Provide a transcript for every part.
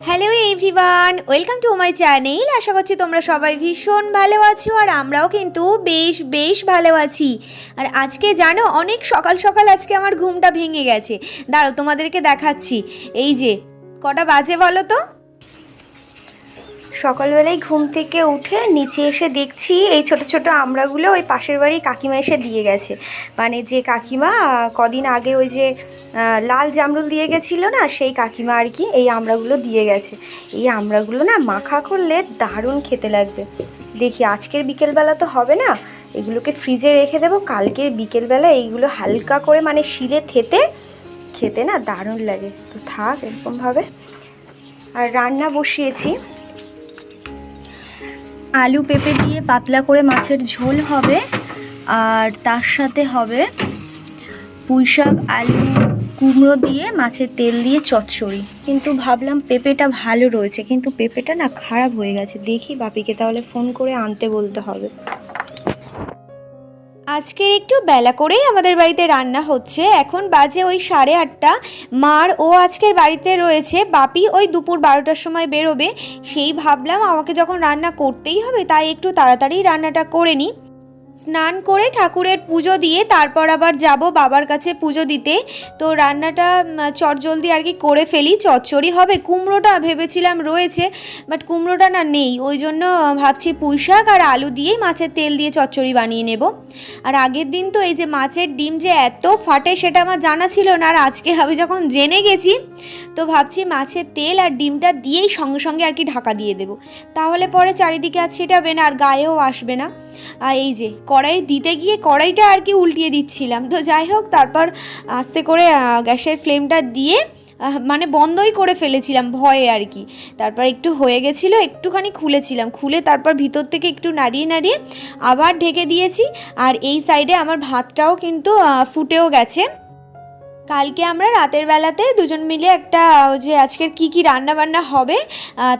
Hello everyone welcome to my channel আশা করছি তোমরা সবাই ভীষণ ভালো আছো আর আমরাও কিন্তু বেশ বেশ ভালো আছি। আর আজকে জানো, অনেক সকাল সকাল আজকে আমার ঘুমটা ভেঙে গেছে। দাঁড়ো তোমাদেরকে দেখাচ্ছি। এই যে, কটা বাজে বলো তো? সকালবেলায় ঘুম থেকে উঠে নিচে এসে দেখছি এই ছোট ছোট আমড়াগুলো ওই পাশের বাড়ি কাকিমা এসে দিয়ে গেছে। মানে যে কাকিমা, কদিন আগে ওই যে লাল জামরুল দিয়ে গেছিল না, সেই কাকিমা আর কি এই আমড়াগুলো দিয়ে গেছে। এই আমড়াগুলো না মাখা করলে দারুণ খেতে লাগবে। দেখি আজকের বিকেলবেলা তো হবে না, এগুলোকে ফ্রিজে রেখে দেবো, কালকে বিকেলবেলা এইগুলো হালকা করে মানে শিলে থেতে খেতে না দারুণ লাগে। তো থাক, এরকমভাবে। আর রান্না বসিয়েছি। আলু পেঁপে দিয়ে পাতলা করে মাছের ঝোল হবে, আর তার সাথে হবে পুঁই শাক আলু কুমড়ো দিয়ে মাছের তেল দিয়ে চচ্চড়ি। কিন্তু ভাবলাম পেঁপেটা ভালো রয়েছে, কিন্তু পেঁপেটা না খারাপ হয়ে গেছে। দেখি বাপিকে তাহলে ফোন করে আনতে বলতে হবে। আজকের একটু বেলা করেই আমাদের বাড়িতে রান্না হচ্ছে। এখন বাজে ওই সাড়ে আটটা। মার ও আজকের বাড়িতে রয়েছে। বাপি ওই দুপুর বারোটার সময় বেরোবে। সেই ভাবলাম আমাকে যখন রান্না করতেই হবে, তাই একটু তাড়াতাড়ি রান্নাটা করে নিই। স্নান করে ঠাকুরের পুজো দিয়ে তারপর আবার যাব বাবার কাছে পুজো দিতে। তো রান্নাটা চটজলদি আর কি করে ফেলি। চচ্চড়ি হবে, কুমড়োটা ভেবেছিলাম রয়েছে বাট কুমড়োটা না নেই। ওই জন্য ভাবছি পুঁই শাক আর আলু দিয়েই মাছের তেল দিয়ে চচ্চড়ি বানিয়ে নেব। আর আগের দিন তো এই যে মাছের ডিম যে এত ফাটে সেটা আমার জানা ছিল না, আর আজকে আমি যখন জেনে গেছি, তো ভাবছি মাছের তেল আর ডিমটা দিয়েই সঙ্গে সঙ্গে আর কি ঢাকা দিয়ে দেবো। তাহলে পরে চারিদিকে আর ছেটাবে না, আর গায়েও আসবে না। আর এই যে কড়াই দিতে গিয়ে কড়াইটা আর কি উল্টিয়ে দিচ্ছিলাম। তো যাই হোক, তারপর আস্তে করে গ্যাসের ফ্লেমটা দিয়ে মানে বন্ধই করে ফেলেছিলাম ভয়ে আর কি। তারপর একটু হয়ে গেছিল, একটুখানি খুলেছিলাম। খুলে তারপর ভিতর থেকে একটু নাড়িয়ে নাড়িয়ে আবার ঢেকে দিয়েছি। আর এই সাইডে আমার ভাতটাও কিন্তু ফুটেও গেছে। কালকে আমরা রাতের বেলাতে দুজন মিলে একটা যে আজকের কি কি রান্না বান্না হবে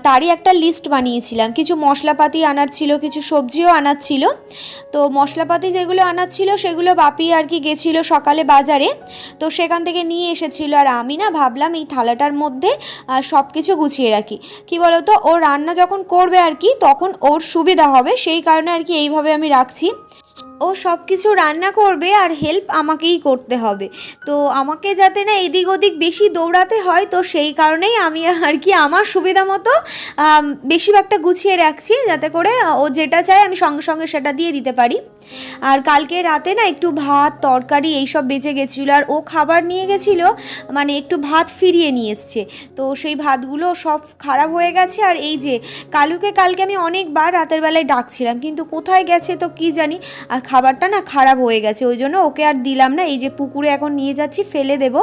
তারই একটা লিস্ট বানিয়েছিলাম। কিছু মশলাপাতি আনার ছিল, কিছু সবজিও আনার ছিল। তো মশলাপাতি যেগুলো আনার ছিল, সেগুলো বাপি আর কি গেছিল সকালে বাজারে। তো সেখান থেকে নিয়ে এসেছিল। আর আমি না ভাবলাম এই থালাটার মধ্যে সব কিছু গুছিয়ে রাখি। কি বলতো? ও রান্না যখন করবে আর কি, তখন ওর সুবিধা হবে। সেই কারণে আর কি এইভাবে আমি রাখছি। ও সব কিছু রান্না করবে আর হেল্প আমাকেই করতে হবে। তো আমাকে যাতে না এদিক ওদিক বেশি দৌড়াতে হয়, তো সেই কারণেই আমি আর কি আমার সুবিধা মতো বেশিরভাগটা গুছিয়ে রাখছি যাতে করে ও যেটা চায় আমি সঙ্গে সঙ্গে সেটা দিয়ে দিতে পারি। আর কালকে রাতে না একটু ভাত, তরকারি এইসব বেঁচে গেছিল আর ও খাবার নিয়ে গেছিল মানে একটু ভাত ফিরিয়ে নিয়ে এসছে। তো সেই ভাতগুলো সব খারাপ হয়ে গেছে আর এই যে কালুকে কালকে আমি অনেকবার রাতের বেলায় ডাকছিলাম, কিন্তু কোথায় গেছে তো কি জানি, আর খাবারটা না খারাপ হয়ে গেছে, ওই জন্য ওকে আর দিলাম না। এই যে পুকুরে এখন নিয়ে যাচ্ছি, ফেলে দেবো।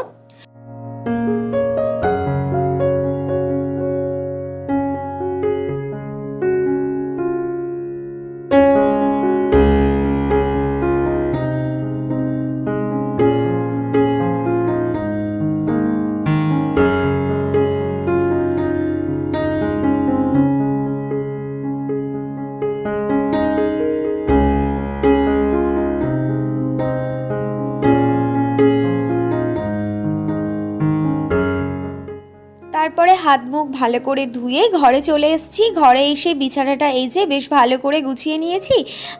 তারপরে হাত মুখ ভালো করে ধুয়ে ঘরে চলে এসেছি। ঘরে এসে বিছানাটা এই যে বেশ ভালো করে গুছিয়ে নিয়েছি।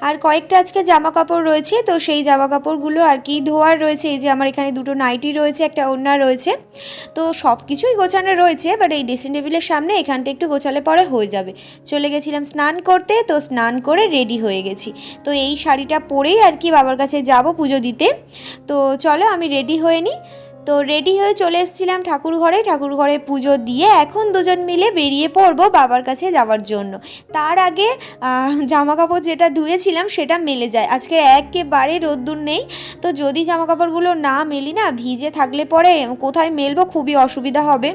আর কয়েকটা আজকে জামা কাপড় রয়েছে, তো সেই জামা কাপড়গুলো আর কি ধোয়ার রয়েছে। এই যে আমার এখানে দুটো নাইটি রয়েছে, একটা ওড়না রয়েছে। তো সব কিছুই গোছানো রয়েছে বাট এই ড্রেসিং টেবিলের সামনে এখানটা একটু গোছালে পরে হয়ে যাবে। চলে গেছিলাম স্নান করতে, তো স্নান করে রেডি হয়ে গেছি। তো এই শাড়িটা পরেই আর কি বাবার কাছে যাব পুজো দিতে। তো চলো আমি রেডি হয়ে নিই। তো রেডি হয়ে চলে এসেছিলাম ঠাকুর ঘরে ঠাকুর ঘরে পুজো দিয়ে এখন দুজন মিলে বেরিয়ে পড়ব বাবার কাছে যাওয়ার জন্য। তার আগে জামা কাপড় যেটা ধুয়েছিলাম সেটা মেলে যায়। আজকে একেবারে রোদ্দুর নেই। তো যদি জামা কাপড়গুলো না মেলি না, ভিজে থাকলে পরে কোথায় মেলবো খুবই অসুবিধা হবে।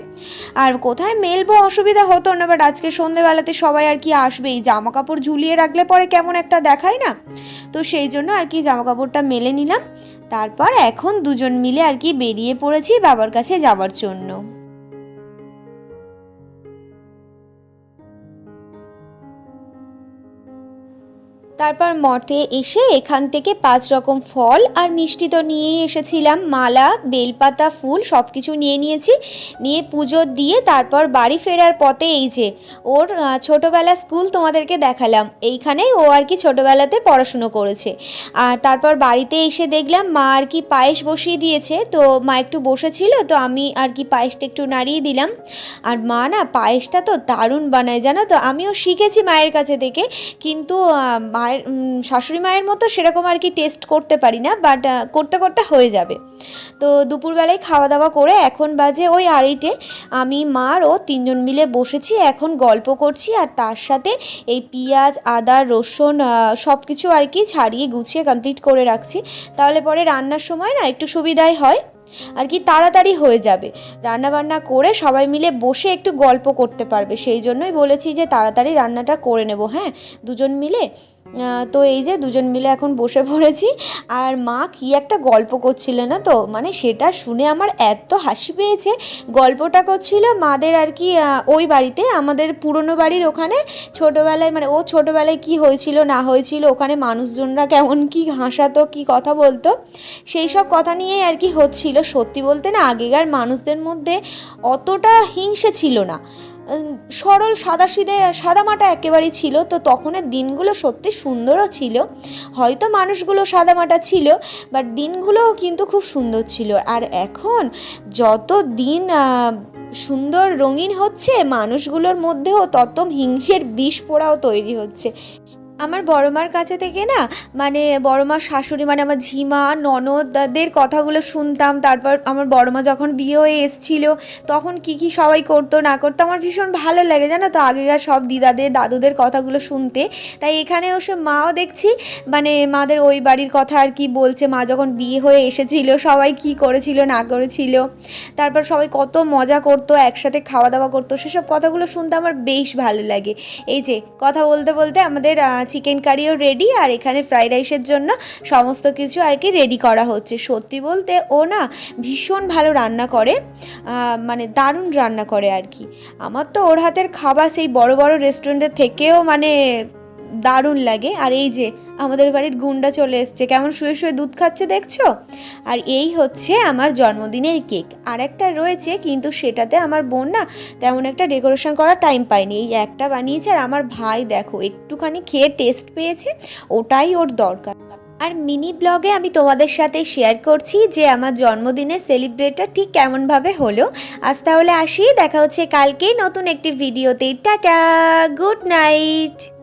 আর কোথায় মেলবো অসুবিধা হতো না বাট আজকে সন্ধেবেলাতে সবাই আর কি আসবেই। জামা কাপড় ঝুলিয়ে রাখলে পরে কেমন একটা দেখায় না? তো সেই জন্য আর কি জামা কাপড়টা মেলে নিলাম। তারপর এখন দুজন মিলে আর কি বেরিয়ে পড়েছি বাবার কাছে যাওয়ার জন্য। তারপর মঠে এসে এখান থেকে পাঁচ রকম ফল আর মিষ্টি তো নিয়েই এসেছিলাম। মালা বেলপাতা ফুল সব কিছু নিয়ে নিয়েছি। নিয়ে পুজো দিয়ে তারপর বাড়ি ফেরার পথে এই যে ওর ছোটোবেলা স্কুল তোমাদেরকে দেখালাম। এইখানেই ও আর কি ছোটোবেলাতে পড়াশুনো করেছে। আর তারপর বাড়িতে এসে দেখলাম মা আর কি পায়েস বসিয়ে দিয়েছে। তো মা একটু বসেছিল তো আমি আর কি পায়েসটা একটু নাড়িয়ে দিলাম। আর মা না পায়েসটা তো দারুণ বানায় জানো তো? আমিও শিখেছি মায়ের কাছে থেকে। কিন্তু আহ, মায়ের শাশুড়ি মায়ের মতো সেরকম আর কি টেস্ট করতে পারি না বাট করতে করতে হয়ে যাবে। তো দুপুরবেলায় খাওয়া দাওয়া করে এখন বাজে ওই আড়াইটে। আমি মার ও তিনজন মিলে বসেছি, এখন গল্প করছি আর তার সাথে এই পেঁয়াজ, আদা, রসুন সব কিছু আর কি ছাড়িয়ে গুছিয়ে কমপ্লিট করে রাখছি। তাহলে পরে রান্নার সময় না একটু সুবিধাই হয়, আর কি তাড়াতাড়ি হয়ে যাবে। রান্না বান্না করে সবাই মিলে বসে একটু গল্প করতে পারবে, সেই জন্যই বলেছি যে তাড়াতাড়ি রান্নাটা করে নেব হ্যাঁ? দুজন মিলে তো এই যে দুজন মিলে এখন বসে পড়েছি, আর মা কি একটা গল্প করছিল না তো? মানে সেটা শুনে আমার এত হাসি পেয়েছে। গল্পটা করছিল মাদের আর কি ওই বাড়িতে, আমাদের পুরনো বাড়ির ওখানে। ছোটোবেলায় মানে ও ছোটোবেলায় কি হয়েছিল, না হয়েছিল, ওখানে মানুষজনরা কেমন কি হাসাতো, কি কথা বলতো? সেই সব কথা নিয়েই আর কি হচ্ছিল। সত্যি বলতে না, আগেকার মানুষদের মধ্যে অতটা হিংসে ছিল না। সরল সাদাসিধে, সাদামাটা একেবারেই ছিল, তো তখনের দিনগুলো সত্যি সুন্দরও ছিল। হয়তো মানুষগুলো সাদামাটা ছিল বাট দিনগুলোও কিন্তু খুব সুন্দর ছিল। আর এখন যত দিন সুন্দর রঙিন হচ্ছে, মানুষগুলোর মধ্যেও তত হিংসের বিষ পোড়াও তৈরি হচ্ছে। আমার বড় মার কাছে থেকে না মানে বড় মার শাশুড়ি মানে আমার ঝিমা ননদদের কথাগুলো শুনতাম। তারপর আমার বড় মা যখন বিয়ে হয়ে এসছিল, তখন কি কি সবাই করতো, না করতো, আমার ভীষণ ভালো লাগে। জানো তো, আগেকার সব দিদাদের, দাদুদের কথাগুলো শুনতে। তাই এখানে এসে মাও দেখছি মানে মাদের ওই বাড়ির কথা আর কি বলছে। মা যখন বিয়ে হয়ে এসেছিল, সবাই কি করেছিল, না করেছিল। তারপর সবাই কত মজা করতো, একসাথে খাওয়া দাওয়া করতো, সেসব কথাগুলো শুনতে আমার বেশ ভালো লাগে। এই যে, কথা বলতে বলতে আমাদের চিকেন কারিও রেডি আর এখানে ফ্রাইড রাইসের জন্য সমস্ত কিছু আর কি রেডি করা হচ্ছে। সত্যি বলতে ও না ভীষণ ভালো রান্না করে মানে দারুণ রান্না করে আর কি। আমার তো ওর হাতের খাবার সেই বড় বড় রেস্টুরেন্টের থেকেও মানে দারুণ লাগে। আর এই যে আমাদের বাড়ির গুন্ডা চলে এসছে। কেমন শুয়ে শুয়ে দুধ খাচ্ছে দেখছ? আর এই হচ্ছে আমার জন্মদিনের কেক। আর একটা রয়েছে, কিন্তু সেটাতে আমার বোন না তেমন একটা ডেকোরেশন করার টাইম পায়নি। এই একটা বানিয়েছে আর আমার ভাই দেখো, একটুখানি খেয়ে টেস্ট পেয়েছে, ওটাই ওর দরকার। আর মিনি ব্লগে আমি তোমাদের সাথে শেয়ার করছি যে আমার জন্মদিনে সেলিব্রেটটা ঠিক কেমনভাবে হলো। আজ তাহলে আসি, দেখা হচ্ছে কালকেই নতুন একটি ভিডিওতে। Tata, good night!